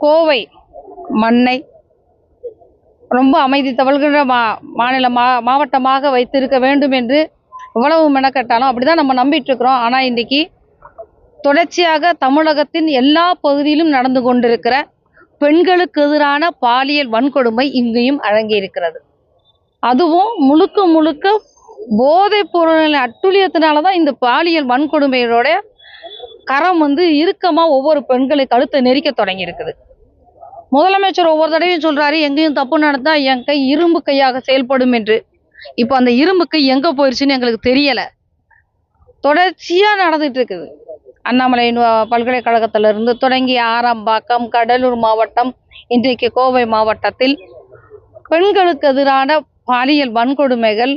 கோவை மண்ணை ரொம்ப அமைதி தவழ்கின்ற மா மாநில மா மாவட்டமாக வைத்திருக்க வேண்டும் என்று இவ்வளவு மெனக்கட்டாலும் அப்படிதான் நம்ம நம்பிட்டு இருக்கிறோம் ஆனால் இன்றைக்கி தொடர்ச்சியாக தமிழகத்தின் எல்லா பகுதியிலும் நடந்து கொண்டிருக்கிற பெண்களுக்கு எதிரான பாலியல் வன்கொடுமை இங்கேயும் அடங்கி இருக்கிறது அதுவும் முழுக்க முழுக்க போதைப் பொருளின் அட்டுழியத்தினால தான் இந்த பாலியல் வன்கொடுமையோட கரம் வந்து இறுக்கமாக ஒவ்வொரு பெண்களை கழுத்தை நெரிக்க தொடங்கியிருக்குது. முதலமைச்சர் ஒவ்வொரு தடவையும் சொல்றாரு எங்கேயும் தப்பு நடந்தா என் கை இரும்பு கையாக செயல்படும் என்று. இப்போ அந்த இரும்பு கை எங்க போயிருச்சுன்னு எங்களுக்கு தெரியல. தொடர்ச்சியா நடந்துட்டு இருக்குது. அண்ணாமலை பல்கலைக்கழகத்திலிருந்து இருந்து தொடங்கி ஆரம்பாக்கம் கடலூர் மாவட்டம் இன்றைக்கு கோவை மாவட்டத்தில் பெண்களுக்கு எதிரான பாலியல் வன்கொடுமைகள்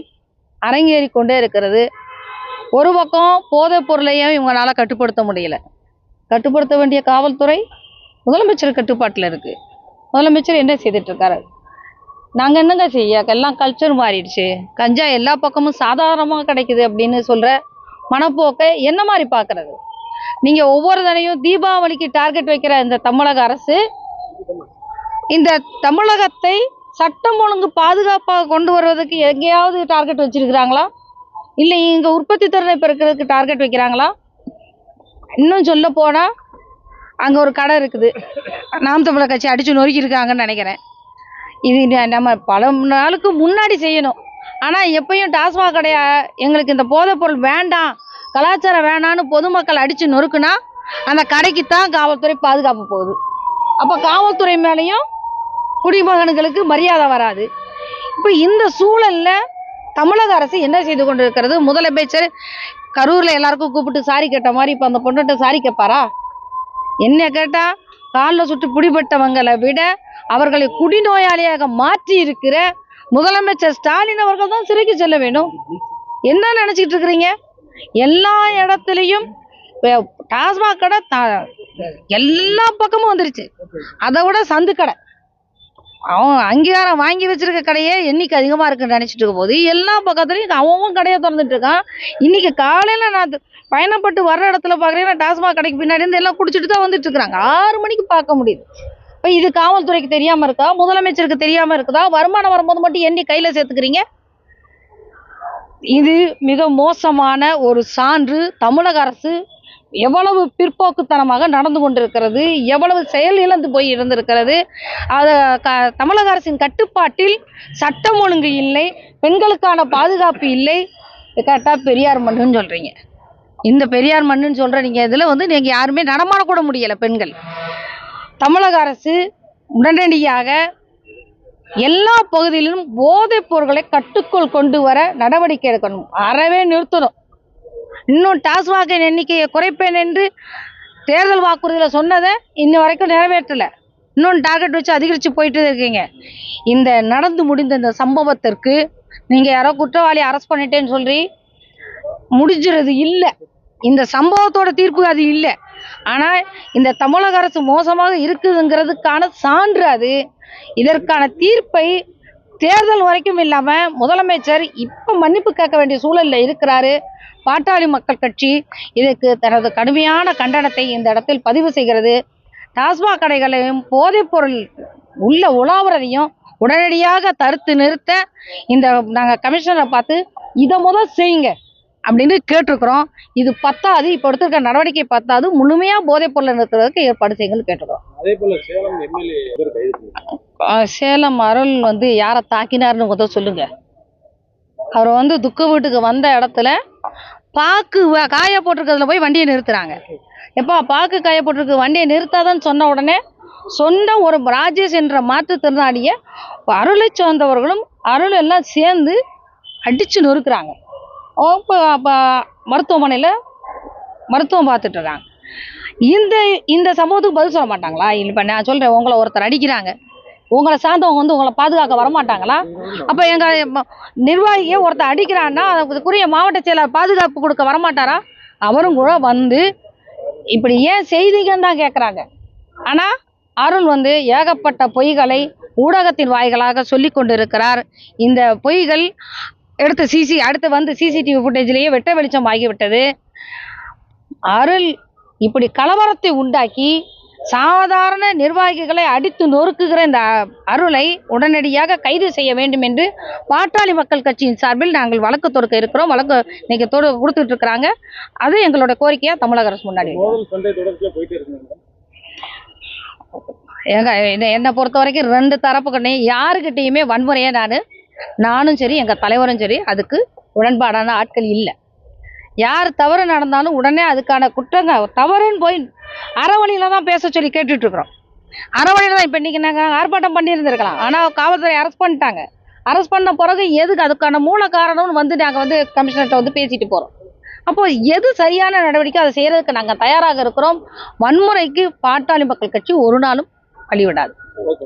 அரங்கேறி கொண்டே இருக்கிறது. ஒரு பக்கம் போதைப் பொருளையும் இவங்களால கட்டுப்படுத்த முடியல. கட்டுப்படுத்த வேண்டிய காவல்துறை முதலமைச்சர் கட்டுப்பாட்டில் இருக்குது முதலமைச்சர் என்ன செய்துட்ருக்காரு? நாங்கள் என்னங்க செய்ய? எல்லாம் கல்ச்சர் மாறிடுச்சு. கஞ்சா எல்லா பக்கமும் சாதாரணமாக கிடைக்குது அப்படின்னு சொல்கிற மனப்போக்கை என்ன மாதிரி பார்க்குறது நீங்கள் ஒவ்வொரு தடையும் தீபாவளிக்கு டார்கெட் வைக்கிற இந்த தமிழக அரசு இந்த தமிழகத்தை சட்டம் ஒழுங்கு பாதுகாப்பாக கொண்டு வருவதற்கு எங்கேயாவது டார்கெட் வச்சுருக்கிறாங்களா? இல்லை இங்கே உற்பத்தி திறனை பெருக்கிறதுக்கு டார்கெட் வைக்கிறாங்களா? இன்னும் சொல்ல போனால் அங்கே ஒரு கடை இருக்குது. நாம் தமிழர் கட்சி அடித்து நொறுக்கியிருக்காங்கன்னு நினைக்கிறேன். இது நம்ம பல நாளுக்கு முன்னாடி செய்யணும். ஆனால் எப்பயும் டாஸ்மாக் கடையா எங்களுக்கு இந்த போதைப் பொருள் வேண்டாம் கலாச்சாரம் வேணான்னு பொதுமக்கள் அடித்து நொறுக்குனா அந்த கடைக்கு தான் காவல்துறை பாதுகாப்பு போகுது. அப்போ காவல்துறை மேலேயும் குடிமகன்களுக்கு மரியாதை வராது. இப்போ இந்த சூழலில் தமிழக அரசு என்ன செய்து கொண்டிருக்கிறது? முதலமைச்சர் கரூரில் எல்லாருக்கும் கூப்பிட்டு சாரி கேட்ட மாதிரி இப்போ அந்த பொண்ணுகிட்ட சாரி கேட்பாரா? என்ன கேட்டா காலில் சுட்டு பிடிபட்டவங்களை விட அவர்களை குடிநோயாளியாக மாற்றி இருக்கிற முதலமைச்சர் ஸ்டாலின் அவர்கள் தான் சிறைக்கு செல்ல வேண்டும். என்ன நினச்சிக்கிட்டு இருக்கிறீங்க? எல்லா இடத்துலையும் டாஸ்மாக் கடை த- எல்லா பக்கமும் வந்துருச்சு. அதை விட சந்து கடை. அவன் அங்கீகாரம் வாங்கி வச்சிருக்க கடையே எண்ணிக்கை அதிகமாக இருக்குன்னு நினச்சிட்டு இருக்கும் போது எல்லா பக்கத்துலையும் அவன் கடையை திறந்துட்டு இருக்கான். இன்னைக்கு காலையில் நான் பயணப்பட்டு வர்ற இடத்துல பார்க்குறேன் டாஸ்மாக் கடைக்கு பின்னாடி இருந்து எல்லாம் குடிச்சிட்டு தான் வந்துட்டு இருக்கிறாங்க. ஆறு மணிக்கு பார்க்க முடியுது. இப்போ இது காவல்துறைக்கு தெரியாமல் இருக்கா? முதலமைச்சருக்கு தெரியாமல் இருக்குதா? வருமானம் வரும்போது மட்டும் எண்ணி கையில் சேர்த்துக்கிறீங்க? இது மிக மோசமான ஒரு சான்று தமிழக அரசு எவ்வளவு பிற்போக்குத்தனமாக நடந்து கொண்டிருக்கிறது எவ்வளவு செயல் இழந்து போய் இருந்திருக்கிறது அது க தமிழக அரசின் கட்டுப்பாட்டில் சட்டம் ஒழுங்கு இல்லை பெண்களுக்கான பாதுகாப்பு இல்லை. கரெக்டாக பெரியார் மண்ணுன்னு சொல்கிறீங்க இந்த பெரியார் மண்ணுன்னு சொல்கிற நீங்கள் இதில் வந்து நீங்கள் யாருமே நடமாடக்கூட முடியலை பெண்கள். தமிழக அரசு உடனடியாக எல்லா பகுதியிலும் போதைப் பொருட்களை கட்டுக்குள் கொண்டு வர நடவடிக்கை எடுக்கணும். அறவே நிறுத்தணும். இன்னும் டாஸ்மாகின் எண்ணிக்கையை குறைப்பேன் என்று தேர்தல் வாக்குறுதியில் சொன்னதை இன்ன வரைக்கும் நிறைவேற்றலை. இன்னும் டார்கெட் வச்சு அதிகரித்து போயிட்டு இருக்கீங்க. இந்த நடந்து முடிந்த இந்த சம்பவத்திற்கு நீங்கள் யாரோ குற்றவாளி அரெஸ்ட் பண்ணிட்டேன்னு சொல்லி முடிஞ்சிறது இல்லை. இந்த சம்பவத்தோட தீர்ப்பு அது இல்லை. ஆனால் இந்த தமிழக அரசு மோசமாக இருக்குதுங்கிறதுக்கான சான்று அது. இதற்கான தீர்ப்பை தேர்தல் வரைக்கும் இல்லாமல் முதலமைச்சர் இப்போ மன்னிப்பு கேட்க வேண்டிய சூழலில் இருக்கிறாரு. பாட்டாளி மக்கள் கட்சி இதுக்கு தனது கடுமையான கண்டனத்தை இந்த இடத்தில் பதிவு செய்கிறது. டாஸ்மாக் கடைகளையும் போதைப்பொருள் உள்ள உலாவுறதையும் உடனடியாக தடுத்து நிறுத்த இந்த நாங்கள் கமிஷனரை பார்த்து இதை முதல் செய்யுங்க அப்படின்னு கேட்டிருக்கிறோம். இது பத்தாது இப்போ எடுத்திருக்க நடவடிக்கை பத்தாது முழுமையாக போதைப் பொருளை நிறுத்துறதுக்கு ஏற்பாடு செய்யுங்கன்னு கேட்டிருக்கிறோம். அதே போல சேலம் எம்எல்ஏ கைது சேலம் அருள் வந்து யாரை தாக்கினார்னு முதல் சொல்லுங்க. அவர் வந்து துக்க வீட்டுக்கு வந்த இடத்துல பாக்கு வ- காய போட்டிருக்கிறதுல போய் வண்டியை நிறுத்துறாங்க. எப்பா பாக்கு காய போட்டிருக்கு வண்டியை நிறுத்தாதன்னு சொன்ன உடனே சொன்ன ஒரு ராஜேஷ் என்ற மாற்றுத்திறனாளியை அருளை சார்ந்தவர்களும் அருள் எல்லாம் சேர்ந்து அடித்து நொறுக்கிறாங்க. இப்போ அப்போ மருத்துவமனையில் மருத்துவம் பார்த்துட்டு இருக்காங்க. இந்த இந்த சம்பவத்துக்கு பதில் சொல்ல மாட்டாங்களா? இப்போ நான் சொல்கிறேன் உங்களை ஒருத்தர் அடிக்கிறாங்க. உங்களை சார்ந்தவங்க வந்து உங்களை பாதுகாக்க வர மாட்டாங்களா அப்போ எங்கள் நிர்வாகியை ஒருத்தர் அடிக்கிறான்னா அதுக்குரிய மாவட்ட செயலர் பாதுகாப்பு கொடுக்க வரமாட்டாரா? அவரும் கூட வந்து இப்படி ஏன் செய்திங்கன்னு தான் கேட்குறாங்க ஆனால் அருள் வந்து ஏகப்பட்ட பொய்களை ஊடகத்தின் வாய்களாக சொல்லி கொண்டிருக்கிறார். இந்த பொய்கள் எடுத்து சிசி அடுத்து வந்து சிசிடிவி ஃபுட்டேஜ்லேயே வெட்ட வெளிச்சம் ஆகிவிட்டது அருள் இப்படி கலவரத்தை உண்டாக்கி சாதாரண நிர்வாகிகளை அடித்து நொறுக்குகிற இந்த அருளை உடனடியாக கைது செய்ய வேண்டும் என்று பாட்டாளி மக்கள் கட்சியின் சார்பில் நாங்கள் வழக்கு தொடுக்க இருக்கிறோம். வழக்கு இன்னைக்கு தொடு கொடுத்துட்டு இருக்கிறாங்க. அது எங்களோட கோரிக்கையா தமிழக அரசு முன்னாடி ஏங்க என்ன- என்னை பொறுத்த வரைக்கும் ரெண்டு தரப்புக்கிட்டையும் யாருக்கிட்டையுமே வன்முறையை நான் நானும் சரி எங்கள் தலைவரும் சரி அதுக்கு உடன்பாடான ஆட்கள் இல்லை. யார் தவறு நடந்தாலும் உடனே அதுக்கான குற்றங்க தவறுன்னு போய் அறவழியில் தான் பேச சொல்லி கேட்டுட்டு இருக்கிறோம் தான் இப்போ இன்றைக்கி நாங்கள் ஆர்ப்பாட்டம் பண்ணியிருந்திருக்கலாம். ஆனால் காவல்துறை அரெஸ்ட் பண்ணிட்டாங்க. அரெஸ்ட் பண்ண பிறகு எதுக்கு அதுக்கான மூல காரணம்னு வந்து நாங்கள் வந்து கமிஷனர்கிட்ட வந்து பேசிட்டு போகிறோம் அப்போ எது சரியான நடவடிக்கை அதை செய்யறதுக்கு நாங்கள் தயாராக இருக்கிறோம். வன்முறைக்கு பாட்டாளி மக்கள் கட்சி ஒரு நாளும் வழிவிடாது. ஓகே